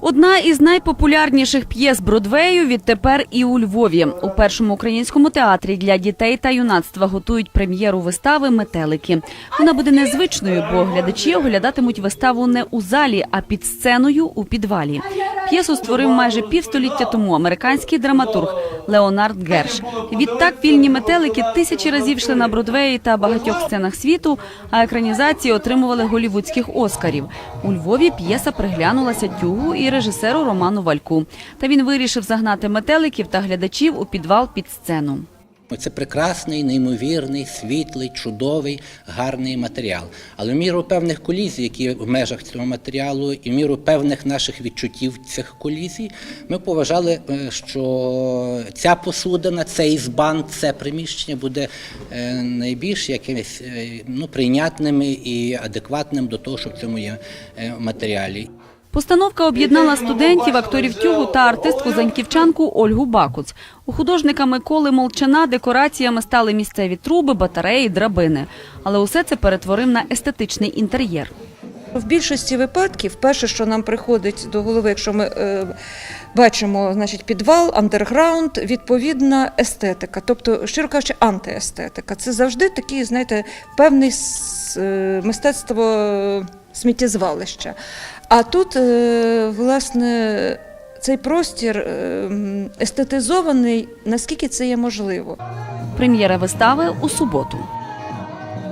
Одна із найпопулярніших п'єс Бродвею відтепер і у Львові. У першому українському театрі для дітей та юнацтва готують прем'єру вистави Метелики. Вона буде незвичною, бо глядачі оглядатимуть виставу не у залі, а під сценою у підвалі. П'єсу створив майже півстоліття тому американський драматург Леонард Герш. Відтак вільні метелики тисячі разів йшли на Бродвеї та багатьох сценах світу, а екранізації отримували голівудських оскарів. У Львові п'єса приглянулася тюгу і режисеру Роману Вальку. Та він вирішив загнати метеликів та глядачів у підвал під сцену. Це прекрасний, неймовірний, світлий, чудовий, гарний матеріал. Але в міру певних колізій, які в межах цього матеріалу, і в міру певних наших відчуттів цих колізій, ми поважали, е, що ця посудина, цей збан, це приміщення буде е, найбільш якимось е, ну, прийнятним і адекватним до того, що в цьому є матеріалі. Постановка об'єднала студентів, акторів тюгу та артистку заньківчанку Ольгу Бакуц. У художника Миколи Молчана декораціями стали місцеві труби, батареї, драбини. Але усе це перетворив на естетичний інтер'єр. В більшості випадків, перше, що нам приходить до голови, якщо ми е, бачимо значить, підвал, андерграунд, відповідна естетика, тобто, щиро кажучи, антиестетика. Це завжди такий, знаєте, певний е, мистецтво е, сміттєзвалища. А тут, е, власне, цей простір е, естетизований, наскільки це є можливо. Прем'єра вистави у суботу.